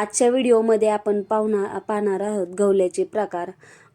आजच्या व्हिडिओमध्ये आपण पाहुणा पाहणार आहोत गवल्याचे प्रकार.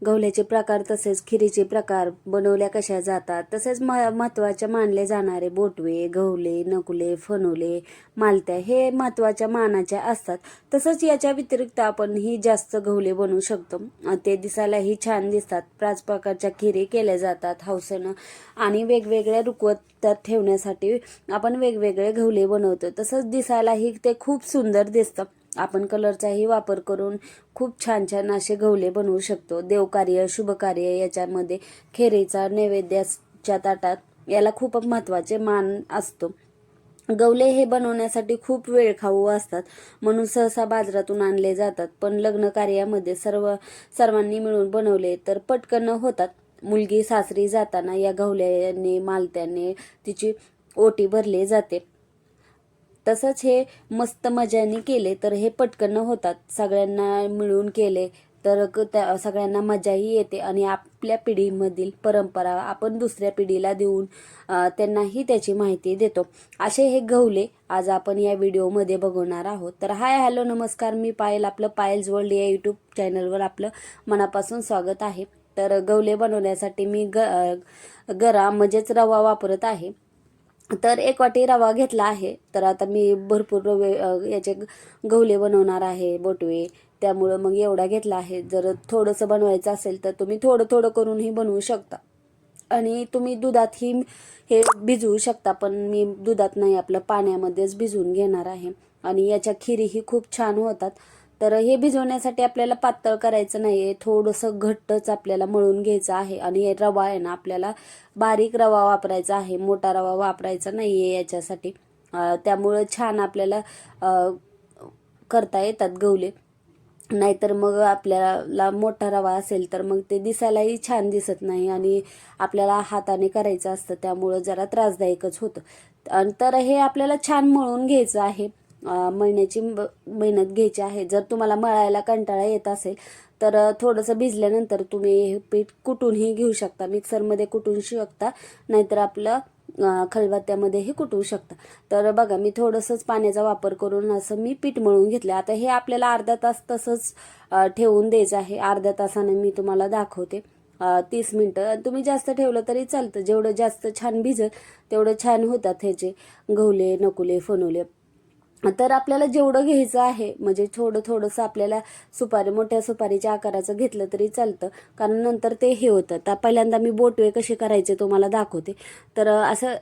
गवल्याचे प्रकार तसेच खिरीचे प्रकार बनवल्या कशा जातात तसेच म महत्त्वाच्या मानले जाणारे बोटवे गवले नकुले फनोले मालत्या हे महत्त्वाच्या मानाच्या असतात. तसंच याच्या व्यतिरिक्त आपण ही जास्त गवले बनवू शकतो. ते दिसायलाही छान दिसतात. पाच प्रकारच्या खिरी केल्या जातात हौसेनं आणि वेगवेगळ्या रुकवतात ठेवण्यासाठी आपण वेगवेगळे गवले बनवतो. तसंच दिसायलाही ते खूप सुंदर दिसतं. आपण कलरचाही वापर करून खूप छान छान असे गवले बनवू शकतो. देवकार्य शुभकार्य याच्यामध्ये खेरीचा नैवेद्याच्या ताटात याला खूप महत्त्वाचे मान असतो. गवले हे बनवण्यासाठी खूप वेळ खाऊ असतात. म्हणून सहसा बाजारातून आणले जातात. पण लग्न कार्यामध्ये सर्व सर्वांनी मिळून बनवले तर पटकन होतात. मुलगी सासरी जाताना या गवल्याने मालत्याने तिची ओटी भरली जाते. तसंच हे मस्त मजाने केले तर हे पटकन होतात. सगळ्यांना मिळून केले तर क- त्या सगळ्यांना मजाही येते. आणि आपल्या पिढीमधील परंपरा आपण दुसऱ्या पिढीला देऊन त्यांनाही त्याची माहिती देतो. असे हे गवले आज आपण या व्हिडिओमध्ये बघणार आहोत. तर हाय हॅलो नमस्कार. मी पायल आपलं पायल्स वर्ल्ड या यूट्यूब चॅनलवर आपलं मनापासून स्वागत आहे. तर गवले बनवण्यासाठी मी ग गरा म्हणजेच रवा वापरत आहे. तर एक वाटी रवा घेतला आहे. तर आता मी भरपूर रवे याचे गवले बनवणार आहे बोटवे. त्यामुळं मग एवढा घेतला आहे. जर थोडंसं बनवायचं असेल तर तुम्ही थोडं थोडं करूनही बनवू शकता. आणि तुम्ही दुधातही हे भिजवू शकता पण मी दुधात नाही. आपलं पाण्यामध्येच भिजवून घेणार आहे. आणि याच्या खिरीही खूप छान होतात. तर हे भिजवण्यासाठी आपल्याला पातळ करायचं नाही आहे थोडंसं घट्टच आपल्याला मळून घ्यायचं आहे. आणि हे रवा आहे ना आपल्याला बारीक रवा वापरायचा आहे. मोठा रवा वापरायचा नाही आहे याच्यासाठी त्यामुळं छान आपल्याला करता येतात गवले. नाहीतर मग आपल्याला मोठा रवा असेल तर मग ते दिसायलाही छान दिसत नाही आणि आपल्याला हाताने करायचं असतं. त्यामुळं जरा त्रासदायकच होतं. आणि तर हे आपल्याला छान मळून घ्यायचं आहे. मळण्याची मेहनत घ्यायची आहे. जर तुम्हाला मळायला कंटाळा येत असेल तर थोडंसं भिजल्यानंतर तुम्ही हे पीठ कुटूनही घेऊ शकता. मिक्सरमध्ये कुटून शकता. नाहीतर आपलं खलबत्त्यामध्येही कुटवू शकता. तर बघा मी थोडंसंच पाण्याचा वापर करून असं मी पीठ मळून घेतलं. आता हे आपल्याला अर्धा तास तसंच ठेवून द्यायचं आहे. अर्ध्या तासाने मी तुम्हाला दाखवते. तीस मिनटं. आणि तुम्ही जास्त ठेवलं तरी चालतं. जेवढं जास्त छान भिजत तेवढं छान होतात ह्याचे गवले नकुले फनवले तर आपल्याला जेवढं घ्यायचं आहे म्हणजे थोडं थोडंसं आपल्याला सुपारी मोठ्या सुपारीच्या आकाराचं घेतलं तरी चालतं. कारण नंतर ते हे होतं. तर पहिल्यांदा मी बोटवे कसे करायचे तुम्हाला दाखवते. तर असं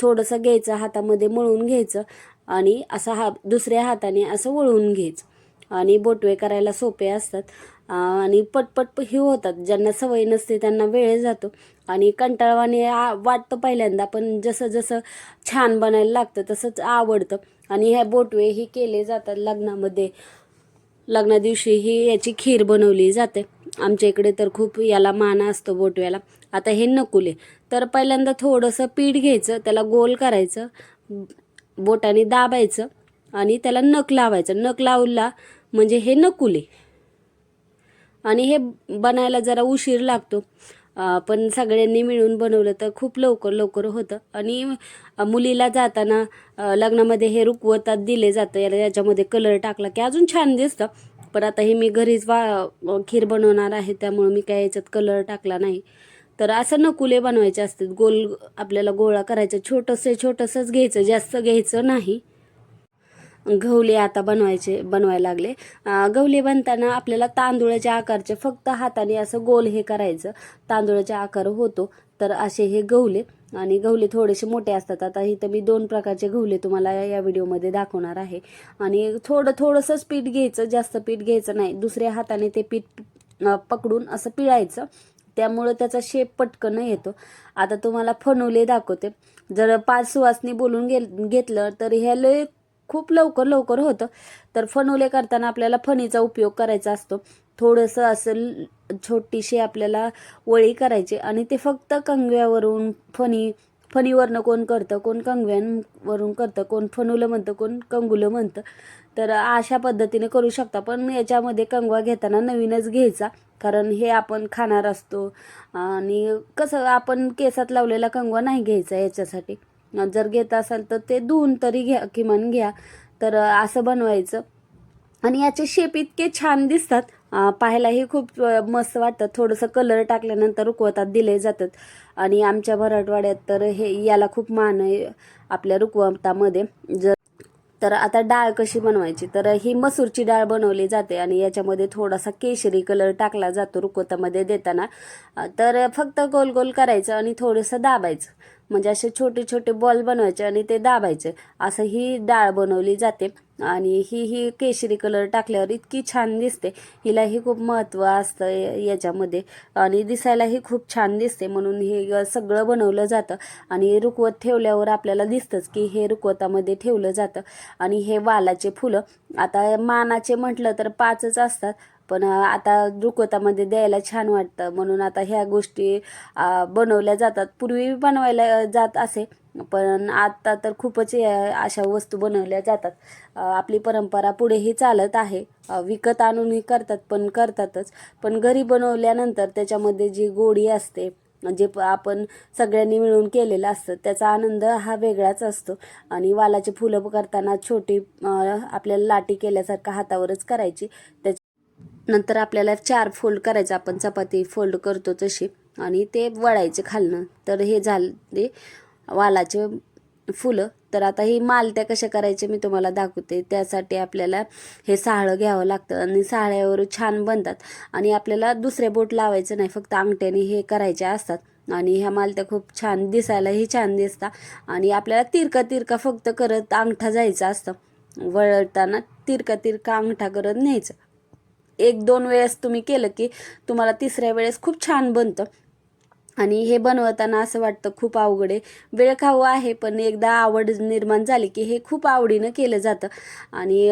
थोडंसं घ्यायचं हातामध्ये मळून घ्यायचं आणि असं हा दुसऱ्या हाताने असं वळवून घ्यायचं. आणि बोटवे करायला सोपे असतात. आणि पटपट हे होतात. ज्यांना सवय नसते त्यांना वेळ जातो. आणि कंटाळवाने आ- वाटतं पहिल्यांदा पण जसं जसं छान बनायला लागतं तसंच आवडतं. आणि ह्या बोटवे ही केले जातात लग्नामध्ये. लग्ना दिवशी ही याची खीर बनवली जाते. आमच्या इकडे तर खूप याला मान असतो बोटव्याला. आता हे नकुले तर पहिल्यांदा थोडंसं पीठ घ्यायचं त्याला गोल करायचं बोटाने दाबायचं आणि त्याला नख लावायचं. नख लावला म्हणजे हे नकुले आणि हे बनायला जरा उशीर लागतो. पण सगळ्यांनी मिळून बनवलं तर खूप लवकर लवकर होतं. आणि मुलीला जाताना लग्नामध्ये हे रुकवतात दिले जातं. याला याच्यामध्ये कलर टाकला की अजून छान दिसतं. पण आता हे मी घरीच वा खीर बनवणार आहे त्यामुळं मी काय याच्यात कलर टाकला नाही. तर असं नकुले बनवायचे असतात. गोल आपल्याला गोळा करायचा छोटंसं छोटंसंच घ्यायचं जास्त घ्यायचं नाही. गवले आता बनवायचे बनवायला लागले. गवले बनताना आपल्याला तांदूळाच्या आकारचे फक्त हाताने असं गोल हे करायचं. तांदूळाचा आकार होतो तर असे हे गवले. आणि गवले थोडेसे मोठे असतात. आता इथं मी दोन प्रकारचे गवले तुम्हाला या- व्हिडिओमध्ये दाखवणार आहे. आणि थोडं थोडंसंच पीठ घ्यायचं जास्त पीठ घ्यायचं नाही. दुसऱ्या हाताने ते पीठ पकडून असं पिळायचं. त्यामुळं त्याचा शेप पटकन येतो. आता तुम्हाला फणवले दाखवते. जर पाच सुवासनी बोलून गे घेतलं तर ह्याला खूप लवकर लवकर होतं. तर फणुले करताना आपल्याला फणीचा उपयोग करायचा असतो. थोडंसं असं छोटीशी आपल्याला वळी करायची आणि ते फक्त कंगव्यावरून फणी फणीवरनं कोण करतं कोण कंगव्यांवरून करतं कोण फणूलं म्हणतं कोण कंगुलं म्हणतं. तर अशा पद्धतीने करू शकता. पण याच्यामध्ये कंगवा घेताना नवीनच घ्यायचा. कारण हे आपण खाणार असतो आणि कसं आपण केसात लावलेला कंगवा नाही घ्यायचा याच्यासाठी. जर घेत असाल तर ते धुवून तरी घ्या किमान घ्या. तर असं बनवायचं. आणि याचे शेप इतके छान दिसतात. पाहायलाही खूप मस्त वाटतं थोडंसं कलर टाकल्यानंतर रुकवतात दिले जातात. आणि आमच्या मराठवाड्यात तर हे याला खूप मान आहे आपल्या रुकवतामध्ये. जर तर आता डाळ कशी बनवायची? तर ही मसूरची डाळ बनवली जाते आणि याच्यामध्ये थोडासा केशरी कलर टाकला जातो रुकोतामध्ये देताना. तर फक्त गोल गोल करायचं आणि थोडंसं दाबायचं. म्हणजे असे छोटे छोटे बॉल बनवायचे आणि ते दाबायचे. असं ही डाळ बनवली जाते. आणि ही ही केशरी कलर टाकल्यावर इतकी छान दिसते. हिलाही खूप महत्त्व असतं याच्यामध्ये. आणि दिसायलाही खूप छान दिसते. म्हणून हे सगळं बनवलं जातं. आणि रुकवत ठेवल्यावर आपल्याला दिसतंच की हे रुकवतामध्ये ठेवलं जातं. आणि हे वालाचे फुलं आता मानाचे म्हटलं तर पाचच असतात. पण आता रुकवतामध्ये द्यायला छान वाटतं. म्हणून आता ह्या गोष्टी बनवल्या जातात. पूर्वी बनवायला जात असे. पण आता तर खूपच या- अशा वस्तू बनवल्या जातात. आपली परंपरा पुढेही चालत आहे. विकत आणूनही करतात पण करतातच. पण घरी बनवल्यानंतर त्याच्यामध्ये जी गोडी असते जे प- आपण सगळ्यांनी मिळून केलेलं असतं त्याचा आनंद हा वेगळाच असतो. आणि वालाची फुलं करताना छोटी आपल्याला लाटी केल्यासारखं हातावरच करायची. त्याच्या नंतर आपल्याला चार फोल्ड करायचं. आपण चपाती फोल्ड करतो तशी. आणि ते वळायचे खालनं. तर हे झाले. वालाचे फुलं. तर आता ही मालत्या कशा करायचे मी तुम्हाला दाखवते. त्यासाठी आपल्याला हे साहळं घ्यावं लागतं आणि साहळ्यावर छान बनतात. आणि आपल्याला दुसरे बोट लावायचं नाही फक्त अंगठ्याने हे करायचे असतात. आणि ह्या मालत्या खूप छान दिसायलाही छान दिसतात. आणि आपल्याला तिरका तिरका फक्त करत अंगठा जायचं असतं. वळताना तिरका तिरका अंगठा करत न्यायचं. एक दोन वेळेस तुम्ही केलं की तुम्हाला तिसऱ्या वेळेस खूप छान बनतं. आणि हे बनवताना असं वाटतं खूप अवघड आहे. वेळ खाऊ आहे पण एकदा आवड निर्माण झाली की हे खूप आवडीनं केलं जातं. आणि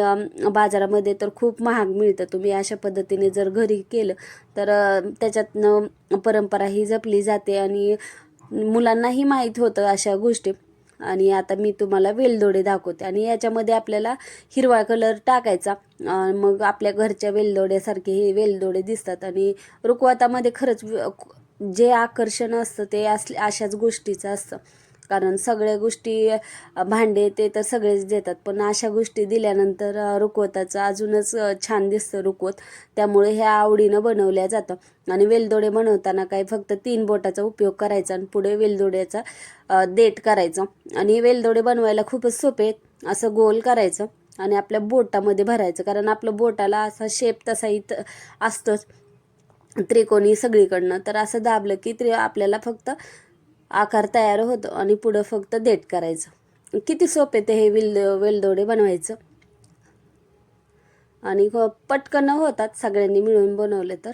बाजारामध्ये तर खूप महाग मिळतं. तुम्ही अशा पद्धतीने जर घरी केलं तर त्याच्यातनं परंपरा ही जपली जाते आणि मुलांनाही माहीत होतं अशा गोष्टी. आणि आता मी तुम्हाला वेलदोडे दाखवते. आणि याच्यामध्ये आपल्याला हिरवा कलर टाकायचा. मग आपल्या घरच्या वेलदोड्यासारखे हे वेलदोडे दिसतात. आणि रुकवातामध्ये खरंच जे आकर्षण असतं ते असले अशाच गोष्टीचं असतं. कारण सगळ्या गोष्टी भांडे ते तर सगळेच देतात. पण अशा गोष्टी दिल्यानंतर रुखवताचं रुकवताचं अजूनच छान दिसतं रुकवत. त्यामुळे ह्या आवडीनं बनवल्या जातं. आणि वेलदोडे बनवताना काय फक्त तीन बोटाचा उपयोग करायचा आणि पुढे वेलदोड्याचा देठ करायचं. आणि वेलदोडे बनवायला खूपच सोपे आहेत. असं गोल करायचं आणि आपल्या बोटामध्ये भरायचं. कारण आपलं बोटाला असा शेप तसा इथं असतोच. त्रिकोणी सगळीकडनं तर असं दाबलं की त्रि आपल्याला फक्त आकार तयार होतो आणि पुढं फक्त देठ करायचं. किती सोपे ते हे विल वेलदोडे बनवायचं. आणि पटकन होतात सगळ्यांनी मिळून बनवले तर.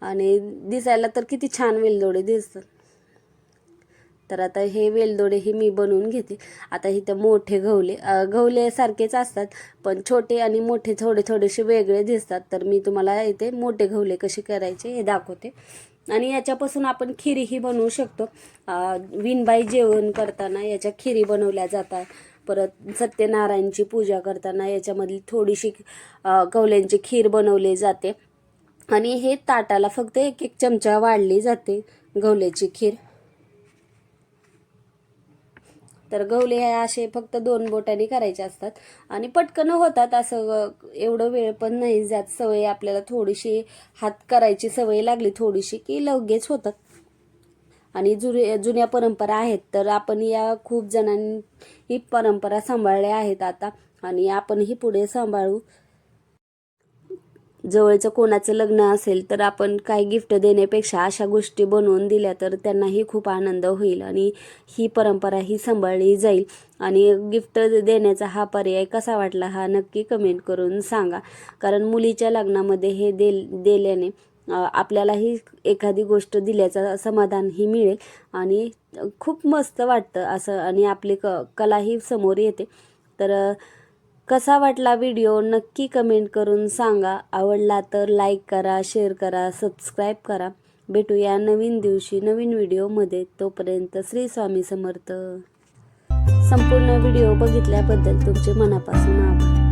आणि दिसायला तर किती छान वेलदोडे दिसतात. तर आता हे वेलदोडे हे मी बनवून घेते. आता इथं मोठे गवले अं, गवले सारखेच असतात पण छोटे आणि मोठे थोडे थोडेसे वेगळे दिसतात. तर मी तुम्हाला इथे मोठे गवले कसे करायचे हे दाखवते. आणि याच्यापासून आपण खिरीही बनवू शकतो. विणबाई जेवण करताना याच्या खिरी बनवल्या जातात. परत सत्यनारायणची पूजा करताना याच्यामधली थोडीशी गवल्यांची खीर बनवली जाते. आणि हे ताटाला फक्त एक एक चमचा वाढली जाते गवल्याची खीर. तर गवले हे असे फक्त दोन बोटांनी करायचे असतात. आणि पटकन होतात असं एवढं वेळ पण नाही जात. सवय आपल्याला थोडीशी हात करायची सवय लागली थोडीशी की लगेच होतात आणि जुने जुन्या परंपरा आहेत तर आपण या खूप जणांनी ही परंपरा सांभाळल्या आहेत आता. आणि आपणही पुढे सांभाळू. जवळचं कोणाचं लग्न असेल तर आपण काही गिफ्ट देण्यापेक्षा अशा गोष्टी बनवून दिल्या तर त्यांनाही खूप आनंद होईल आणि ही परंपरा ही सांभाळली जाईल. आणि गिफ्ट देण्याचा हा पर्याय कसा वाटला हा नक्की कमेंट करून सांगा. कारण मुलीच्या लग्नामध्ये हे दे दिल्याने आपल्यालाही एखादी गोष्ट दिल्याचं समाधानही मिळेल आणि खूप मस्त वाटतं असं आणि आपली क कलाही समोर येते. तर कसा वाटला व्हिडिओ नक्की कमेंट करून सांगा. आवडला तर लाईक करा शेअर करा सबस्क्राईब करा. भेटूया नवीन दिवशी नवीन व्हिडिओमध्ये तोपर्यंत श्री स्वामी समर्थ. संपूर्ण व्हिडिओ बघितल्याबद्दल तुमचे मनापासून आभार.